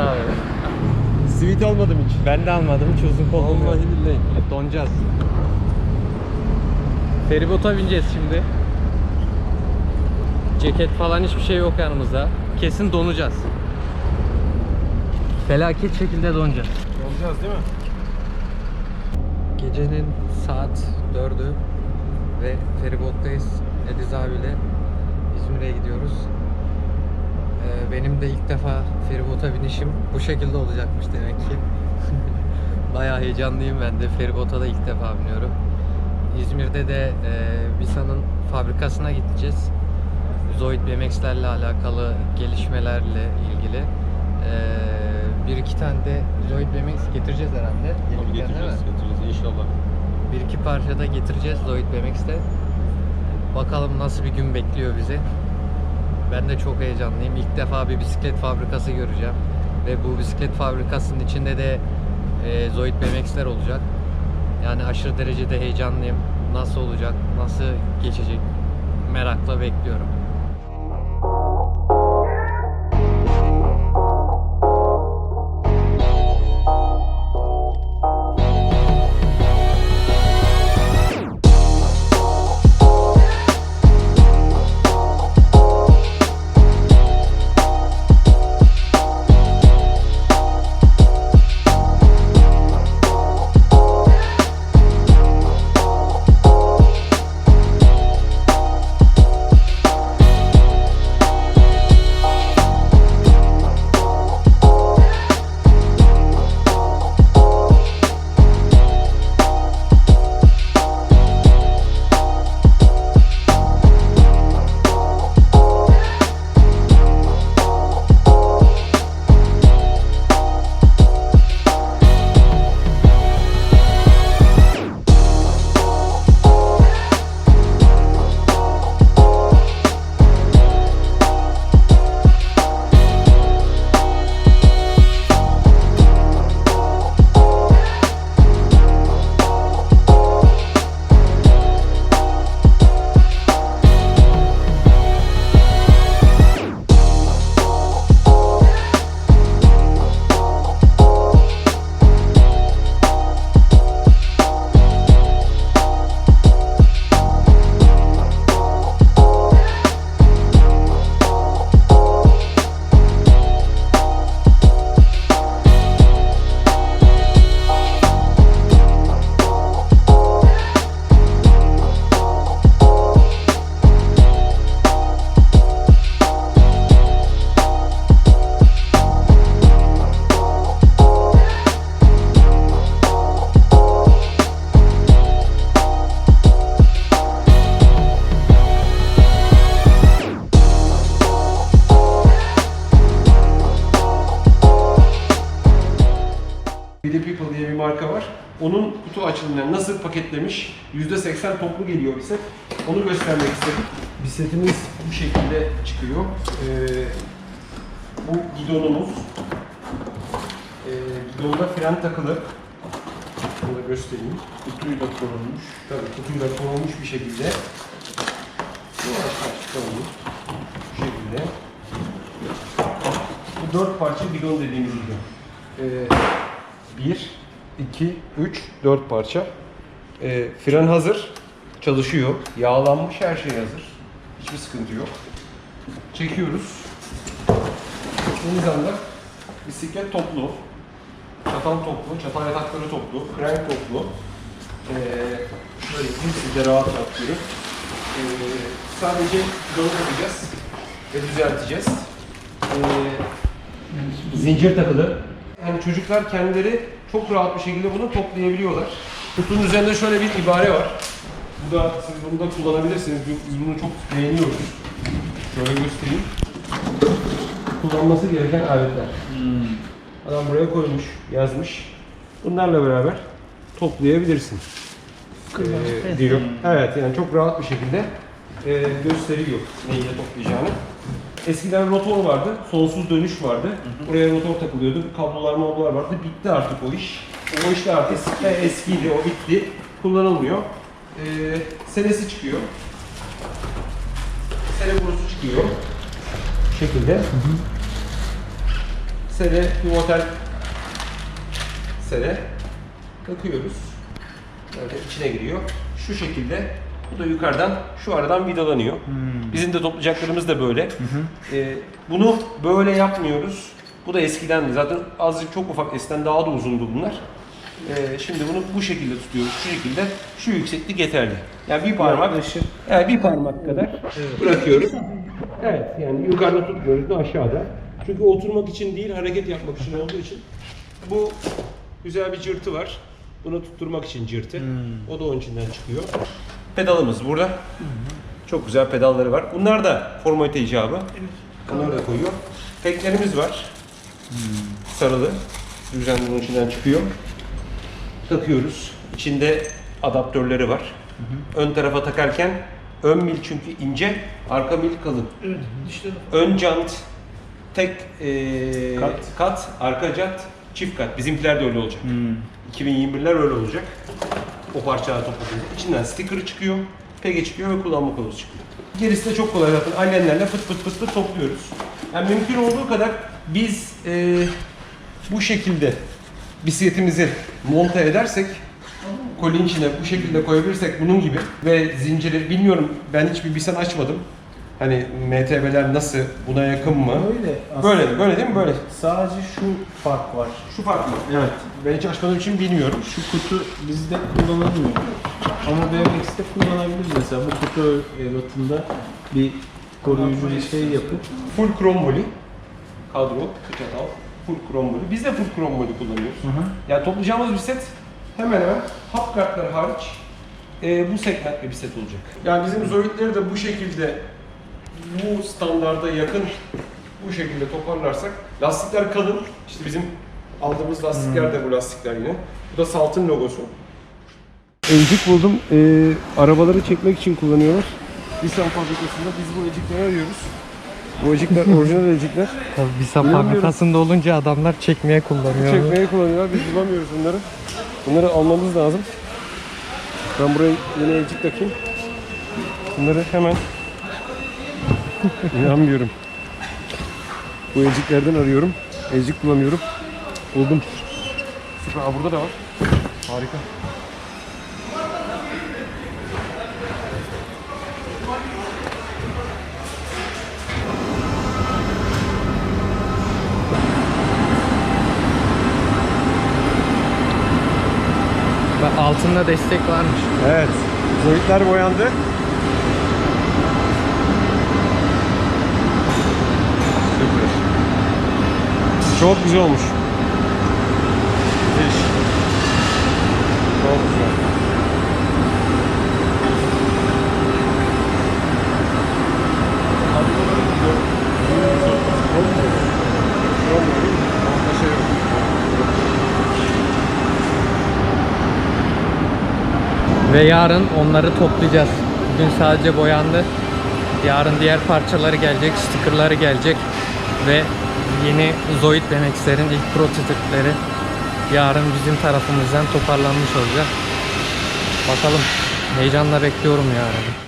abi. Sweet almadım hiç. Ben de almadım hiç uzun yok. Vallahi billahi. Donacağız. Feribota bineceğiz şimdi. Ceket falan hiçbir şey yok yanımızda. Kesin donacağız. Felaket şekilde donacağız. Olacağız değil mi? Gecenin saat 4'ü ve feribottayız. Ediz abiyle İzmir'e gidiyoruz. Benim de ilk defa feribota binişim bu şekilde olacakmış demek ki. Bayağı heyecanlıyım ben de. Feribota da ilk defa biniyorum. İzmir'de de e, Visa'nın fabrikasına gideceğiz. Zoid BMX'lerle alakalı gelişmelerle ilgili. Ee, bir iki tane de Zoid BMX getireceğiz herhalde. Tabii getireceğiz, getireceğiz inşallah. Bir iki parça da getireceğiz Zoid BMX'te. Bakalım nasıl bir gün bekliyor bizi. Ben de çok heyecanlıyım. İlk defa bir bisiklet fabrikası göreceğim. Ve bu bisiklet fabrikasının içinde de e, Zoid BMX'ler olacak. Yani aşırı derecede heyecanlıyım. Nasıl olacak, nasıl geçecek merakla bekliyorum. Onun kutu açılımlarını nasıl paketlemiş, %80 toplu geliyor bize. Onu göstermek istedim. Bisikletimiz bu şekilde çıkıyor. Ee, bu gidonumuz. Ee, gidonda fren takılı. Bunu da göstereyim. Kutuyla korunmuş. Tabii kutuyla korunmuş bir şekilde. Yavaş yavaş çıkalım. Bu şekilde. Bu dört parça bidon dediğimiz bidon. Ee, 1, 2, 3, 4 parça. Ee, fren hazır. Çalışıyor. Yağlanmış her şey hazır. Hiçbir sıkıntı yok. Çekiyoruz. Çektiğimiz anda bisiklet toplu. Çatal toplu, çatal yatakları toplu, krank toplu. Ee, yapayım siz de rahat rahat görün. Ee, sadece yolu yapacağız ve düzelteceğiz. Ee, zincir takılı. Yani çocuklar kendileri çok rahat bir şekilde bunu toplayabiliyorlar. Kutunun üzerinde şöyle bir ibare var. Bu da siz bunu da kullanabilirsiniz. Biz bunu çok beğeniyoruz. Şöyle göstereyim. Kullanması gereken aletler. Adam buraya koymuş, yazmış. Bunlarla beraber toplayabilirsin. Ee, diyor. Evet yani çok rahat bir şekilde e, gösteriyor neyle toplayacağını. Eskiden rotor vardı, sonsuz dönüş vardı. Buraya rotor takılıyordu, kablolar mablolar vardı. Bitti artık o iş. O işler artık eski, eskiydi, o bitti. Kullanılmıyor. Ee, senesi çıkıyor. Sene borusu çıkıyor. Bu şekilde. sere, pivotal sere takıyoruz. Böyle içine giriyor. Şu şekilde bu da yukarıdan şu aradan vidalanıyor. Bizim de toplayacaklarımız da böyle. Ee, bunu böyle yapmıyoruz. Bu da eskidendi. Zaten azıcık çok ufak eskiden daha da uzundu bunlar. Ee, şimdi bunu bu şekilde tutuyoruz. Şu şekilde şu yükseklik yeterli. Yani bir parmak yani bir parmak kadar bırakıyoruz. Evet yani yukarıda tutmuyoruz da aşağıda. Çünkü oturmak için değil hareket yapmak için olduğu için bu güzel bir cırtı var. Bunu tutturmak için cırtı. O da onun içinden çıkıyor. Pedalımız burada. Çok güzel pedalları var. Bunlar da formalite icabı. Bunları da koyuyor. Teklerimiz var. Sarılı. Düzen bunun içinden çıkıyor. Takıyoruz. İçinde adaptörleri var. Ön tarafa takarken ön mil çünkü ince, arka mil kalın. Evet. Ön jant tek eee, Kat. kat, arka jant çift kat. Bizimkiler de öyle olacak. Hmm. 2021'ler öyle olacak. O parçalar topladığında. İçinden sticker çıkıyor, pege çıkıyor ve kullanma kılavuzu çıkıyor. Gerisi de çok kolay zaten. Allenlerle fıt fıt fıt fıt topluyoruz. Yani mümkün olduğu kadar biz eee, bu şekilde bisikletimizi monte edersek kolin içine bu şekilde koyabilirsek bunun gibi ve zinciri bilmiyorum ben hiçbir bisen açmadım. Hani MTB'ler nasıl buna yakın mı? Öyle aslında. Böyle böyle değil mi böyle? Sadece şu fark var. Şu fark mı? Evet. Ben hiç açmadığım için bilmiyorum. Şu kutu bizde kullanılmıyor. Ama BMX'te kullanabiliriz mesela. Bu kutu ebatında bir koruyucu bir şey yapıp Full krom. Kadro, çatal, full krom. Biz de full krom kullanıyoruz. Yani toplayacağımız bir set hemen hemen hap kartları hariç e, bu segmentte bir set olacak. Yani bizim zoidleri de bu şekilde bu standarda yakın bu şekilde toparlarsak lastikler kalın. İşte bizim aldığımız lastikler de bu lastikler yine. Bu da Salt'ın logosu. Elcik buldum. Ee, arabaları çekmek için kullanıyorlar. Nissan fabrikasında biz bu elcikleri arıyoruz. Bu elcikler orijinal elcikler. Tabii İnanmıyorum. fabrikasında olunca adamlar çekmeye kullanıyor. Çekmeye kullanıyorlar. Biz bulamıyoruz bunları. Bunları almamız lazım. Ben buraya yeni elcik takayım. Bunları hemen inanmıyorum. Bu elciklerden arıyorum. Elcik bulamıyorum. Buldum. Süper. Aa, burada da var. Harika. Bak altında destek varmış. Evet. Zoidler boyandı. Süper. Çok güzel olmuş. Müthiş. Çok güzel. Ve yarın onları toplayacağız. Bugün sadece boyandı. Yarın diğer parçaları gelecek, stickerları gelecek ve yeni Zoid BMX'lerin ilk prototipleri yarın bizim tarafımızdan toparlanmış olacak. Bakalım. Heyecanla bekliyorum yarın.